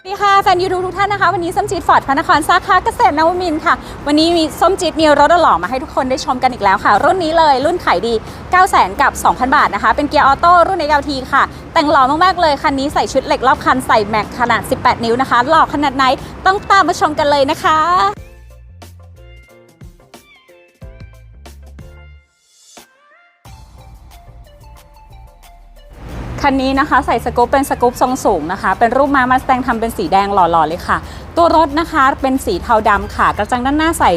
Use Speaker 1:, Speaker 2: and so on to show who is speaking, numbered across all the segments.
Speaker 1: สวัสดีค่ะแฟนยูทูบทุกท่านนะคะ วันนี้ส้มจีดฟอร์ดพระนครสาขาเกษตรนวมินค่ะ วันนี้มีส้มจีดมีรถหล่อมาให้ทุกคนได้ชมกันอีกแล้วค่ะ รุ่นนี้เลยรุ่นขายดี 9 0 0 0 0กับ 2,000 บาทนะคะ เป็นเกียร์ออโต้รุ่นเอลทีค่ะ แต่งหล่อมากๆเลย คันนี้ใส่ชุดเหล็กรอบคันใส่แม็กขนาด 18 นิ้วนะคะ หล่อขนาดไหนต้องตามมาชมกันเลยนะคะ คันนี้นะคะใส่สกู๊ปเป็นสกู๊ปทรงสูงนะคะ เป็นรูปม้ามาสแตงทำเป็นสีแดงหล่อๆเลยค่ะ ตัวรถนะคะเป็นสีเทาดำค่ะ กระจังด้านหน้าใส่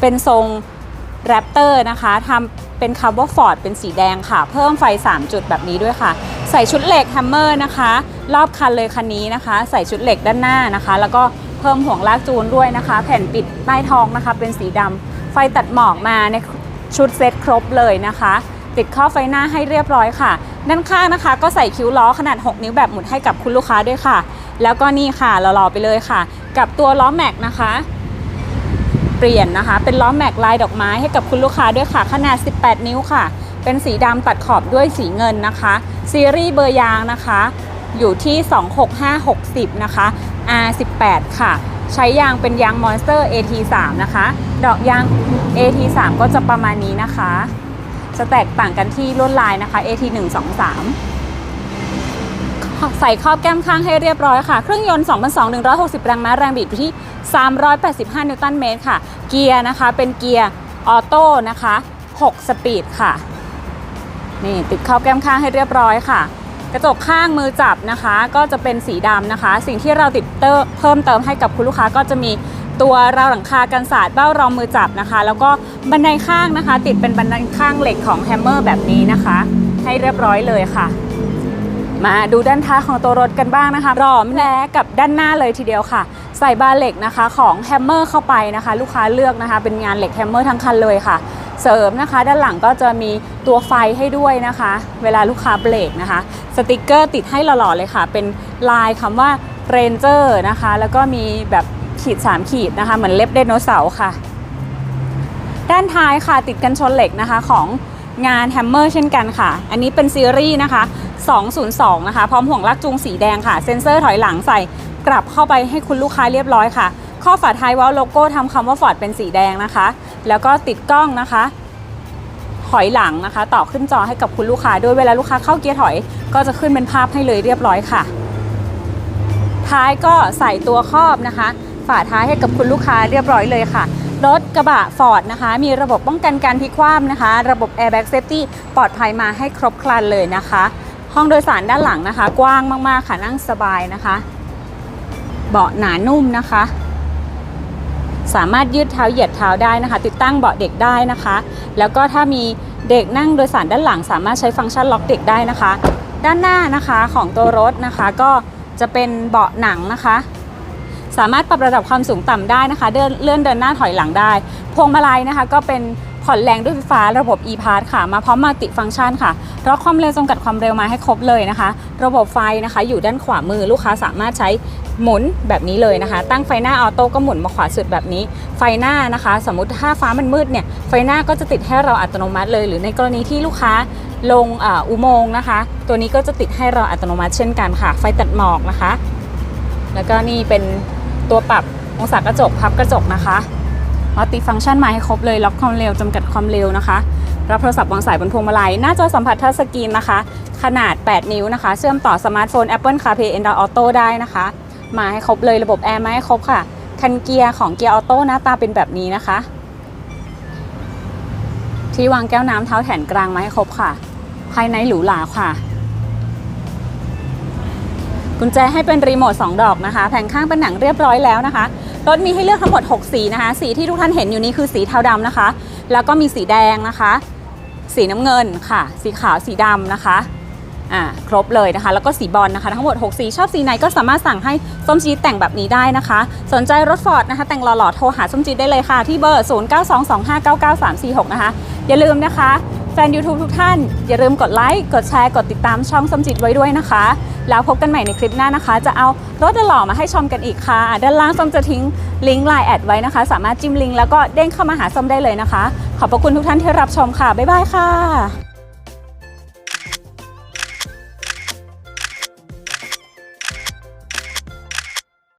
Speaker 1: เป็นทรงแรปเตอร์นะคะทำเป็นคาร์บอนฟอร์ดเป็นสีแดงค่ะ เพิ่มไฟ 3 จุดแบบนี้ด้วยค่ะ ใส่ชุดเหล็กแฮมเมอร์นะคะ รอบคันเลยคันนี้นะคะ ใส่ชุดเหล็กด้านหน้านะคะ แล้วก็เพิ่มห่วงลากจูนด้วยนะคะ แผ่นปิดใต้ท้องนะคะ เป็นสีดำไฟตัดหมอกมาในชุดเซตครบเลยนะคะ ติดข้อไฟหน้าให้เรียบร้อยค่ะ ด้านข้างนะคะ ก็ใส่คิ้วล้อขนาด 6 นิ้วแบบหมุนให้กับคุณลูกค้าด้วยค่ะ แล้วก็นี่ค่ะหล่อๆไปเลยค่ะ กับตัวล้อแม็กนะคะ เปลี่ยนนะคะ เป็นล้อแม็กลายดอกไม้ให้กับคุณลูกค้าด้วยค่ะ ขนาด 18 นิ้วค่ะ เป็นสีดำตัดขอบด้วยสีเงินนะคะ ซีรีส์เบอร์ยางนะคะ อยู่ที่ 26560 นะคะ R18 ค่ะใช้ยางเป็นยาง Monster AT3 นะคะ ดอกยาง AT3 ก็จะประมาณนี้นะคะ จะแตกต่างกันที่ลวดลายนะคะ AT 1 2 3ใส่ครอบแก้มข้างให้เรียบร้อยค่ะ เครื่องยนต์ 2,200 160 แรงม้าแรงบิดอยู่ที่ 385 นิวตันเมตรค่ะ เกียร์นะคะเป็นเกียร์ออโต้นะคะ 6 สปีดค่ะ นี่ติดครอบแก้มข้างให้เรียบร้อยค่ะ กระจกข้างมือจับนะคะ ก็จะเป็นสีดำนะคะ สิ่งที่เราติดเตอร์เพิ่มเติมให้กับคุณลูกค้าก็จะมี ตัวราวหลังคากันสาดเบ้ารองมือจับนะคะ แล้วก็บันไดข้างนะคะ ติดเป็นบันไดข้างเหล็กของแฮมเมอร์แบบนี้นะคะ ให้เรียบร้อยเลยค่ะ มาดูด้านท้ายของตัวรถกันบ้างนะคะรอมแลกับด้านหน้าเลยทีเดียวค่ะ ใส่บาร์เหล็กนะคะของแฮมเมอร์เข้าไปนะคะ ลูกค้าเลือกนะคะ เป็นงานเหล็กแฮมเมอร์ทั้งคันเลยค่ะเสริมนะคะ ด้านหลังก็จะมีตัวไฟให้ด้วยนะคะ เวลาลูกค้าเบรกนะคะ สติกเกอร์ติดให้หล่อๆเลยค่ะ เป็นลายคำว่า Ranger นะคะ แล้วก็มีแบบ ขีด3ขีดนะคะ เหมือนเล็บไดโนเสาร์ค่ะ ด้านท้ายค่ะติดกันชนเหล็กนะคะของงานแฮมเมอร์เช่นกันค่ะ อันนี้เป็นซีรีส์นะคะ 202 นะคะ พร้อมห่วงลากจูงสีแดงค่ะ เซ็นเซอร์ถอยหลังใส่กลับเข้าไปให้คุณลูกค้าเรียบร้อยค่ะ ข้อฝาท้ายวาล์วโลโก้ทำคำว่าฟอร์ดเป็นสีแดงนะคะ แล้วก็ติดกล้องนะคะถอยหลังนะคะ ต่อขึ้นจอให้กับคุณลูกค้าด้วยเวลาลูกค้าเข้าเกียร์ถอย ก็จะขึ้นเป็นภาพให้เลยเรียบร้อยค่ะ ท้ายก็ใส่ตัวครอบนะคะ ฝาท้ายให้กับคุณลูกค้าเรียบร้อยเลยค่ะ รถกระบะฟอร์ดนะคะ มีระบบป้องกันการพลิกคว่ำนะคะ ระบบ Airbag Safety ปลอดภัยมาให้ครบครันเลยนะคะ ห้องโดยสารด้านหลังนะคะ กว้างมากๆค่ะนั่งสบายนะคะ เบาะหนานุ่มนะคะ สามารถยืดเท้าเหยียดเท้าได้นะคะ ติดตั้งเบาะเด็กได้นะคะ แล้วก็ถ้ามีเด็กนั่งโดยสารด้านหลัง สามารถใช้ฟังก์ชันล็อกเด็กได้นะคะ ด้านหน้านะคะของตัวรถนะคะก็จะเป็นเบาะหนังนะคะ สามารถปรับระดับความสูงต่ำได้นะคะ เดินเลื่อนเดินหน้าถอยหลังได้ พวงมาลัยนะคะก็เป็นผ่อนแรงด้วยไฟฟ้าระบบ e-pass ค่ะ มาพร้อมมัลติฟังก์ชันค่ะล็อกความเร็วจำกัดความเร็วมาให้ครบเลยนะคะ ระบบไฟนะคะอยู่ด้านขวามือลูกค้าสามารถใช้หมุนแบบนี้เลยนะคะ ตั้งไฟหน้าออโต้ก็หมุนมาขวาสุดแบบนี้ ไฟหน้านะคะ สมมติถ้าฟ้ามันมืดเนี่ย ไฟหน้าก็จะติดให้เราอัตโนมัติเลย หรือในกรณีที่ลูกค้าลงออุโมงค์นะคะ ตัวนี้ก็จะติดให้เราอัตโนมัติเช่นกันค่ะ ไฟตัดหมอกนะคะ แล้วก็นี่เป็นตัวปรับองศากระจกพับกระจกนะคะมัลติฟังก์ชันมาให้ครบเลยล็อกความเร็วจำกัดความเร็วนะคะ รับโทรศัพท์วางสายบนพวงมาลัย หน้าจอสัมผัสทัชสกรีนนะคะ ขนาด 8 นิ้วนะคะ เชื่อมต่อสมาร์ทโฟน Apple CarPlay Android Auto ได้นะคะ มาให้ครบเลยระบบแอร์มาให้ครบค่ะ คันเกียร์ของเกียร์ออโต้หน้าตาเป็นแบบนี้นะคะ ที่วางแก้วน้ำเท้าแถนกลางมาให้ครบค่ะ ภายในหรูหราค่ะ กุญแจให้เป็นรีโมท2ดอกนะคะ แผงข้างเป็นหนังเรียบร้อยแล้วนะคะ รถมีให้เลือกทั้งหมด 6 สีนะคะ สีที่ทุกท่านเห็นอยู่นี้คือสีเทาดำนะคะ แล้วก็มีสีแดงนะคะ สีน้ำเงินค่ะ สีขาวสีดำนะคะอ่าครบเลยนะคะ แล้วก็สีบอลนะคะ ทั้งหมด 6 สีชอบสีไหนก็สามารถสั่งให้ส้มจีแต่งแบบนี้ได้นะคะ สนใจรถฟอร์ดนะคะ แต่งหล่อๆโทรหาส้มจีได้เลยค่ะ ที่เบอร์ 0922599346 นะคะ อย่าลืมนะคะ ฟน YouTube ทุกท่าน อย่าลืมกดไลค์กดแชร์กดติดตามช่องสมจิตไว้ด้วยนะคะ แล้วพบกันใหม่ในคลิปหน้านะคะ จะเอารถหล่อมาให้ชมกันอีกค่ะ ด้านล่างสมจะทิ้งลิงก์ไลน์แอดไว้นะคะ สามารถจิ้มลิงก์แล้วก็เด้งเข้ามาหาสมได้เลยนะคะ ขอบพระคุณทุกท่านที่รับชมค่ะบ๊ายบายค่ะ